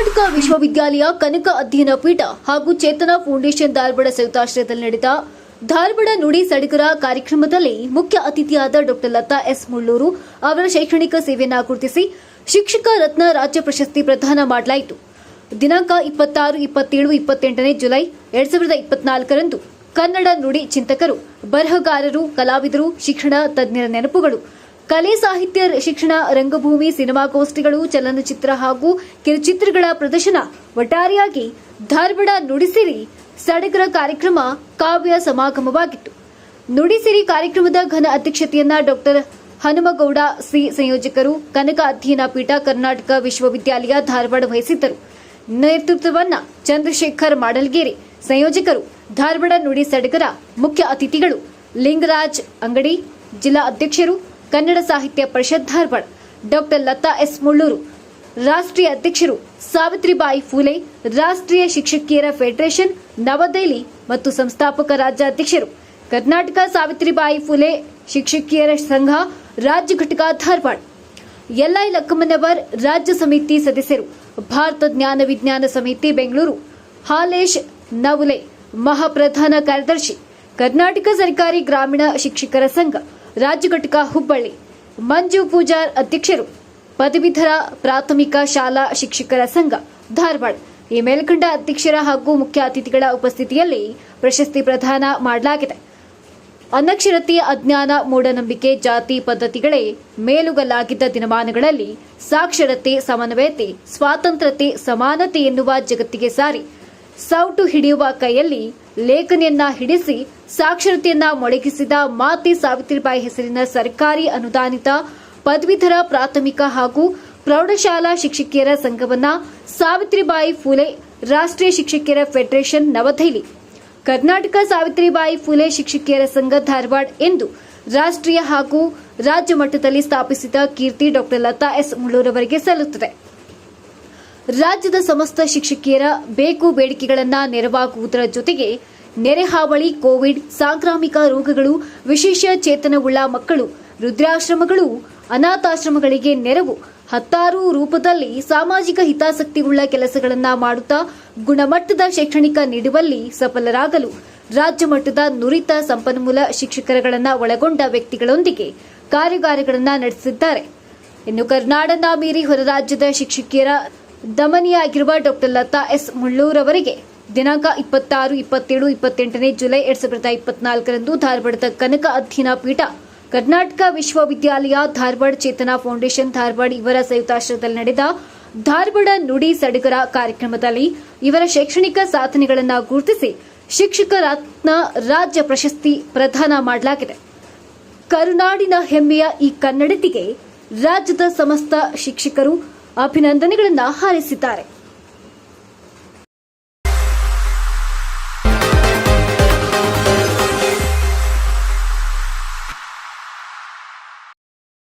ಕರ್ನಾಟಕ ವಿಶ್ವವಿದ್ಯಾಲಯ ಕನಕ ಅಧ್ಯಯನ ಪೀಠ ಹಾಗೂ ಚೇತನ ಫೌಂಡೇಶನ್ ಧಾರವಾಡ ಸಂಯುಕ್ತಾಶ್ರಯದಲ್ಲಿ ನಡೆದ ಧಾರವಾಡ ನುಡಿ ಸಡಿಗರ ಕಾರ್ಯಕ್ರಮದಲ್ಲಿ ಮುಖ್ಯ ಅತಿಥಿಯಾದ ಡಾಕ್ಟರ್ ಲತಾ ಎಸ್ ಮುಳ್ಳೂರು ಅವರ ಶೈಕ್ಷಣಿಕ ಸೇವೆಯನ್ನು ಗುರುತಿಸಿ ಶಿಕ್ಷಕ ರತ್ನ ರಾಜ್ಯ ಪ್ರಶಸ್ತಿ ಪ್ರದಾನ ಮಾಡಲಾಯಿತು. ದಿನಾಂಕ ಇಪ್ಪತ್ತಾರು, ಇಪ್ಪತ್ತೇಳು, ಇಪ್ಪತ್ತೆಂಟನೇ ಜುಲೈ ಎರಡ್ ಸಾವಿರದ ಇಪ್ಪತ್ನಾಲ್ಕರಂದು ಕನ್ನಡ ನುಡಿ ಚಿಂತಕರು, ಬರಹಗಾರರು, ಕಲಾವಿದರು, ಶಿಕ್ಷಣ ತಜ್ಞರ ನೆನಪುಗಳು ಕಲೆ ಸಾಹಿತ್ಯ ಶಿಕ್ಷಣ, ರಂಗಭೂಮಿ ಸಿನಿಮಾಗೋಷ್ಠಿಗಳು ಚಲನಚಿತ್ರ ಹಾಗೂ ಕಿರುಚಿತ್ರಗಳ ಪ್ರದರ್ಶನ ಒಟ್ಟಾರೆಯಾಗಿ ಧಾರವಾಡ ನುಡಿಸಿರಿ ಸಡಗರ ಕಾರ್ಯಕ್ರಮ ಕಾವ್ಯ ಸಮಾಗಮವಾಗಿತ್ತು. ನುಡಿಸಿರಿ ಕಾರ್ಯಕ್ರಮದ ಘನ ಅಧ್ಯಕ್ಷತೆಯನ್ನ ಡಾಕ್ಟರ್ ಹನುಮಗೌಡ, ಸಿ ಸಂಯೋಜಕರು, ಕನಕ ಅಧ್ಯಯನ ಪೀಠ, ಕರ್ನಾಟಕ ವಿಶ್ವವಿದ್ಯಾಲಯ ಧಾರವಾಡ ವಹಿಸಿದ್ದರು. ನೇತೃತ್ವವನ್ನ ಚಂದ್ರಶೇಖರ್ ಮಾಡಲ್ಗೇರಿ, ಸಂಯೋಜಕರು, ಧಾರವಾಡ ನುಡಿ ಸಡಗರ ಮುಖ್ಯ ಅತಿಥಿಗಳು, ಲಿಂಗರಾಜ್ ಅಂಗಡಿ, ಜಿಲ್ಲಾ ಅಧ್ಯಕ್ಷರು ಕನ್ನಡ ಸಾಹಿತ್ಯ ಪರಿಷತ್ ಧಾರವಾಡ, ಡಾಕ್ಟರ್ ಲತಾ ಎಸ್ ಮುಳ್ಳೂರು, ರಾಷ್ಟ್ರೀಯ ಅಧ್ಯಕ್ಷರು ಸಾವಿತ್ರಿಬಾಯಿ ಫೂಲೆ, ರಾಷ್ಟ್ರೀಯ ಶಿಕ್ಷಕಿಯರ ಫೆಡರೇಷನ್ ನವದೆಹಲಿ ಮತ್ತು ಸಂಸ್ಥಾಪಕ ರಾಜ್ಯಾಧ್ಯಕ್ಷರು ಕರ್ನಾಟಕ ಸಾವಿತ್ರಿಬಾಯಿ ಫುಲೆ, ಶಿಕ್ಷಕಿಯರ ಸಂಘ, ರಾಜ್ಯ ಘಟಕ ಧಾರವಾಡ. ಎಲ್ಐ ಲಕ್ಕಮ್ಮನವರ್ ರಾಜ್ಯ ಸಮಿತಿ ಸದಸ್ಯರು, ಭಾರತ ಜ್ಞಾನ ವಿಜ್ಞಾನ ಸಮಿತಿ ಬೆಂಗಳೂರು, ಹಾಲೇಶ್ ನವುಲೆ, ಮಹಾಪ್ರಧಾನ ಕಾರ್ಯದರ್ಶಿ, ಕರ್ನಾಟಕ ಸರ್ಕಾರಿ ಗ್ರಾಮೀಣ ಶಿಕ್ಷಕರ ಸಂಘ ರಾಜ್ಯ ಘಟಕ ಹುಬ್ಬಳ್ಳಿ. ಮಂಜು ಪೂಜಾರ್ ಅಧ್ಯಕ್ಷರು. ಪದವೀಧರ ಪ್ರಾಥಮಿಕ ಶಾಲಾ ಶಿಕ್ಷಕರ ಸಂಘ, ಧಾರವಾಡ. ಈ ಮೇಲ್ಕಂಡ ಅಧ್ಯಕ್ಷರ ಹಾಗೂ ಮುಖ್ಯ ಅತಿಥಿಗಳ ಉಪಸ್ಥಿತಿಯಲ್ಲಿ ಪ್ರಶಸ್ತಿ ಪ್ರದಾನ ಮಾಡಲಾಗಿದೆ. ಅನಕ್ಷರತೆ ಅಜ್ಞಾನ ಮೂಢನಂಬಿಕೆ ಜಾತಿ ಪದ್ಧತಿಗಳೇ ಮೇಲುಗಲಾಗಿದ್ದ ದಿನಮಾನಗಳಲ್ಲಿ ಸಾಕ್ಷರತೆ, ಸಮನ್ವಯತೆ, ಸ್ವಾತಂತ್ರ್ಯತೆ, ಸಮಾನತೆ ಎನ್ನುವ ಜಗತ್ತಿಗೆ ಸಾರಿ. ಸೌಟು ಹಿಡಿಯುವ ಕೈಯಲ್ಲಿ ಲೇಖನಿಯನ್ನ ಹಿಡಿಸಿ ಸಾಕ್ಷರತೆಯನ್ನ ಮೊಳಗಿಸಿದ ಮಾತಿ ಸಾವಿತ್ರಿಬಾಯಿ ಹೆಸರಿನ ಸರ್ಕಾರಿ ಅನುದಾನಿತ ಪದವೀಧರ ಪ್ರಾಥಮಿಕ ಹಾಗೂ ಪ್ರೌಢಶಾಲಾ ಶಿಕ್ಷಕಿಯರ ಸಂಘವನ್ನ ಸಾವಿತ್ರಿಬಾಯಿ ಫುಲೆ ರಾಷ್ಟ್ರೀಯ ಶಿಕ್ಷಕಿಯರ ಫೆಡರೇಷನ್ ನವದೆಹಲಿ. ಕರ್ನಾಟಕ ಸಾವಿತ್ರಿಬಾಯಿ ಫುಲೆ ಶಿಕ್ಷಕಿಯರ ಸಂಘ ಧಾರವಾಡ ಎಂದು ರಾಷ್ಟ್ರೀಯ ಹಾಗೂ ರಾಜ್ಯ ಮಟ್ಟದಲ್ಲಿ ಸ್ಥಾಪಿಸಿದ ಕೀರ್ತಿ ಡಾಕ್ಟರ್ ಲತಾ ಎಸ್ ಮುಳ್ಳೂರವರಿಗೆ ಸಲ್ಲುತ್ತದೆ. ರಾಜ್ಯದ ಸಮಸ್ತ ಶಿಕ್ಷಕಿಯರ ಬೇಕು ಬೇಡಿಕೆಗಳನ್ನು ನೆರವಾಗುವುದರ ಜೊತೆಗೆ ನೆರೆ ಹಾವಳಿ, ಕೋವಿಡ್, ಸಾಂಕ್ರಾಮಿಕ ರೋಗಗಳು, ವಿಶೇಷ ಚೇತನವುಳ್ಳ ಮಕ್ಕಳು, ರುದ್ರಾಶ್ರಮಗಳು, ಅನಾಥಾಶ್ರಮಗಳಿಗೆ ನೆರವು, ಹತ್ತಾರು ರೂಪದಲ್ಲಿ ಸಾಮಾಜಿಕ ಹಿತಾಸಕ್ತಿಯುಳ್ಳ ಕೆಲಸಗಳನ್ನು ಮಾಡುತ್ತಾ ಗುಣಮಟ್ಟದ ಶೈಕ್ಷಣಿಕ ನೀಡುವಲ್ಲಿ ಸಫಲರಾಗಲು ರಾಜ್ಯ ಮಟ್ಟದ ನುರಿತ ಸಂಪನ್ಮೂಲ ಶಿಕ್ಷಕರಗಳನ್ನು ಒಳಗೊಂಡ ವ್ಯಕ್ತಿಗಳೊಂದಿಗೆ ಕಾರ್ಯಾಗಾರಗಳನ್ನು ನಡೆಸಿದ್ದಾರೆ. ಇನ್ನು ಕರ್ನಾಡನ ಮೀರಿ ಹೊರ ರಾಜ್ಯದ ಶಿಕ್ಷಕಿಯರ ದಮನಿಯಾಗಿರುವ ಡಾಕ್ಟರ್ ಲತಾ ಎಸ್ ಮುಳ್ಳೂರವರಿಗೆ ದಿನಾಂಕ ಇಪ್ಪತ್ತಾರು, ಇಪ್ಪತ್ತೇಳು, ಇಪ್ಪತ್ತೆಂಟನೇ ಜುಲೈ ಎರಡ್ ಸಾವಿರದ ಇಪ್ಪತ್ನಾಲ್ಕರಂದು ಧಾರವಾಡದ ಕನಕ ಅಧ್ಯಯನ ಪೀಠ, ಕರ್ನಾಟಕ ವಿಶ್ವವಿದ್ಯಾಲಯ ಧಾರವಾಡ ಚೇತನ ಫೌಂಡೇಶನ್ ಧಾರವಾಡ ಇವರ ಸಂಯುಕ್ತಾಶ್ರಯದಲ್ಲಿ ನಡೆದ ಧಾರವಾಡ ನುಡಿ ಸಡಗರ ಕಾರ್ಯಕ್ರಮದಲ್ಲಿ ಇವರ ಶೈಕ್ಷಣಿಕ ಸಾಧನೆಗಳನ್ನು ಗುರುತಿಸಿ ಶಿಕ್ಷಕ ರತ್ನ ರಾಜ್ಯ ಪ್ರಶಸ್ತಿ ಪ್ರದಾನ ಮಾಡಲಾಗಿದೆ. ಕರುನಾಡಿನ ಹೆಮ್ಮೆಯ ಈ ಕನ್ನಡತಿಗೆ ರಾಜ್ಯದ ಸಮಸ್ತ ಶಿಕ್ಷಕರು ಅಭಿನಂದನೆಗಳನ್ನು ಹಾರೈಸಿದ್ದಾರೆ.